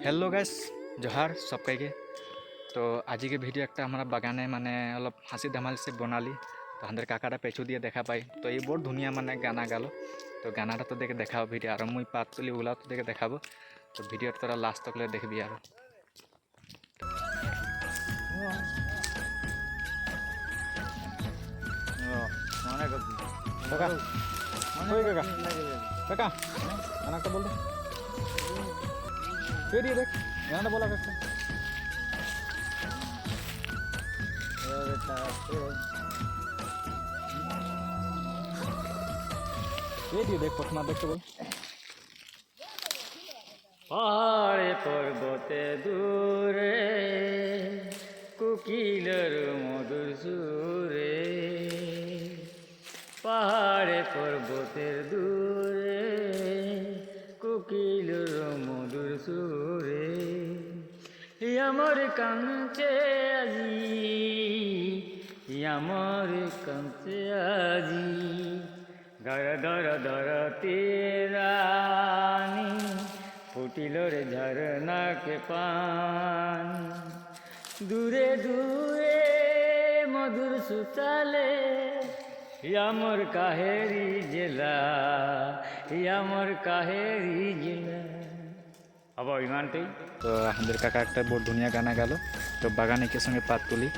Hello' guys জহাৰ সবকাইকে তো আজিকে video একটা আমরা বাগানে মানে অলপ হাসি ধেমালিসে বনালি তো আমাদের কাকাটা পেছু দিয়ে দেখা পাই তো এই বড় ধুনিয়া মানে গানা গালো তো গানাটা তো দেখে দেখাবো ভিডিও আর মুই পাত তুলি ওলাও তো দেখে দেখাবো তো ভিডিওটা তোরা লাস্ট তকলে দেখবি আর কাকা ওই কাকা কাকা গানাটা বল বেরিয়ে দেখ গানাটা বলা কাকা বেরিয়ে দেখ প্রথমা দেখতে বল পাহাড়ে পর্বতে দূরে কুকিলের মধুর সুরে পাহাড়ে পর্বতের দূরে আমার কাঞ্চে আজি আমার কাঞ্চে আজি। ধর ধর ধর তেরানি ফুটিল রে ঝরনাকে পানি। দূরে দূরে মধুর সুতালে আমার কাহেরি জেলা আমার কাহেরি জেলা। আবার ইমানটাই তো আমাদের কাকা একটা বড় ধুনিয়া গানা গেল তো বাগানে কে সঙ্গে পাত তুলি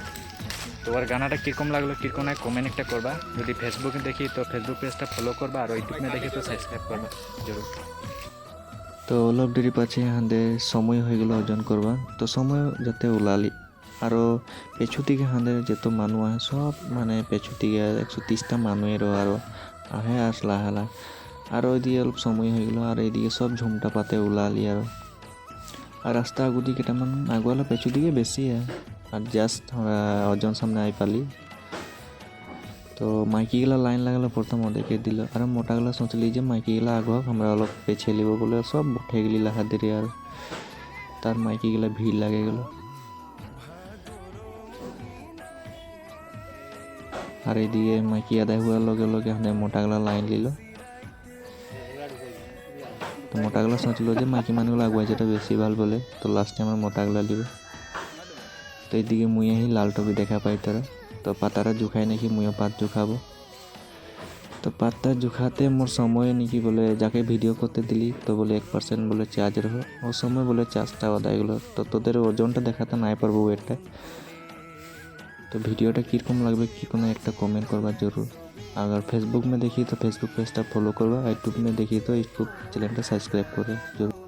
তো ওর গানাটা কীরকম লাগল কীরকম হয় কমেন্ট একটা করবা যদি ফেসবুকে দেখি তো ফেসবুক পেজটা ফলো করবা আর ইউটিউবে দেখি তো সাবস্ক্রাইব করবা জরুর তো অলপ দেৰি পাছে হাঁদে সময় হৈ গ'ল অৰ্জন কৰবা তো সময় যাতে ওলালি আৰু পেছুটিকে হাঁদে যেতো মানুহ আহে চব মানে পেছুটিকে একশ ত্ৰিছটা মানুহে ৰ আৰু আহে আছ লাহে লাহে আৰু এদিকে অলপ সময় হৈ গ'ল আৰু এদিকে চব ঝুমটা পাতে ওলালি আৰু আৰু ৰাস্তা আগদি কেইটামান আগুৱালে পেছুটিকে বেছি আহে আৰু জাষ্ট অৰ্জন সামনে আহি পালি তো মাইকীগিলা লাইন লাগালে প্রথম ওদেরকে দিল আর মোটাগুলা সোচলি যে মাইকীগিলা আগুয়াক আমরা অলপ পেছে লিব বলে সব উঠে গেলি লাহা দেরি আর তার মাইকীগিলা ভিড় লাগে গেল আর এইদিকে মাইকি আদায় হওয়ার লগে লগে হাতে মোটাগুলা লাইন লিল তো মোটাগুলো সোঁচিল যে মাইকী মানুষগুলো আগুয়াই যেটা বেশি ভালো বলে। তো লাস্টে আমার মোটাগুলো লিবে তো এইদিকে মুই আহি লাল টপি দেখা পাই তারা তো পাতারা জুখাই নাকি মুইও পাত জুখাবো। তো পাতটা জোখাতে মোর সময় নাকি বলে, যাকে ভিডিও করতে দিলি, তো বলে এক পার্সেন্ট বলে চার্জ রহ ও সময় বলে চার্জটা আদায় গেলো। তো তোদের ওজনটা দেখাতে নাই পারব ওয়েটটা তো ভিডিওটা কীরকম লাগবে কী কোনো একটা কমেন্ট করবার জরুর अगर फेसबुक में देखी तो फेसबुक पेज फॉलो करवा यूट्यूब में देखी तो यूट्यूब चैनल सब्सक्राइब करे जरूर